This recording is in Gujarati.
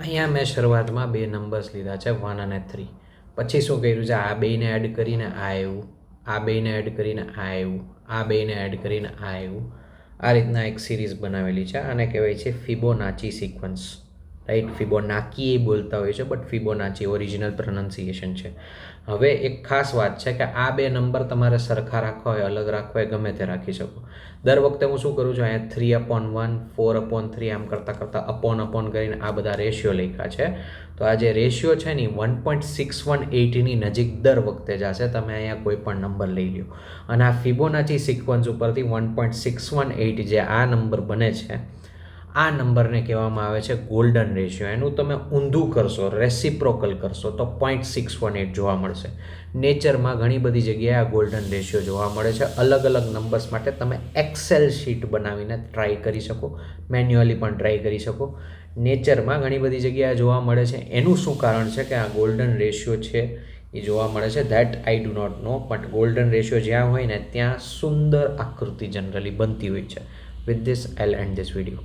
અહીંયા મેં શરૂઆતમાં બે નંબર્સ લીધા છે વન અને થ્રી પછી શું કર્યું છે? આ બેને એડ કરીને આ આવ્યું, આ બેને એડ કરીને આ આવ્યું, આ બેને એડ કરીને આ આવ્યું. આ રીતના એક સિરીઝ બનાવેલી છે, આને કહેવાય છે ફિબોનાચી સિક્વન્સ રાઈટ ફિબોનાકી બોલતા હોય છે બટ ફિબોનાચી ઓરિજિનલ પ્રોનન્સિએશન છે. હવે એક ખાસ વાત છે કે આ બે નંબર તમારે સરખા રાખવા હોય, અલગ રાખવા હોય, ગમે તે રાખી શકો. દર વખતે હું શું કરું છું, અહીંયા three upon one four upon three આમ કરતાં કરતાં અપોન અપોન કરીને આ બધા રેશિયો લખ્યા છે. તો આ જે રેશિયો છે ને વન પોઈન્ટ સિક્સ વન એટીની નજીક દર વખતે જશે, તમે અહીંયા કોઈ પણ નંબર લઈ લો અને આ ફિબોનાચી સિક્વન્સ ઉપરથી one point six one eight જે આ નંબર બને છે આ નંબરને કહેવામાં આવે છે ગોલ્ડન રેશિયો એનું તમે ઊંધું કરશો રેસિપ્રોકલ કરશો, તો પોઈન્ટ સિક્સ વન એટ જોવા મળશે. નેચરમાં ઘણી બધી જગ્યાએ આ ગોલ્ડન રેશિયો જોવા મળે છે. અલગ અલગ નંબર્સ માટે તમે એક્સેલ શીટ બનાવીને ટ્રાય કરી શકો મેન્યુઅલી પણ ટ્રાય કરી શકો. નેચરમાં ઘણી બધી જગ્યાએ જોવા મળે છે. એનું શું કારણ છે કે આ ગોલ્ડન રેશિયો છે એ જોવા મળે છે? That I do not know but golden ratio જ્યાં હોય ને, ત્યાં સુંદર આકૃતિ જનરલી બનતી હોય છે. With this I'll end this video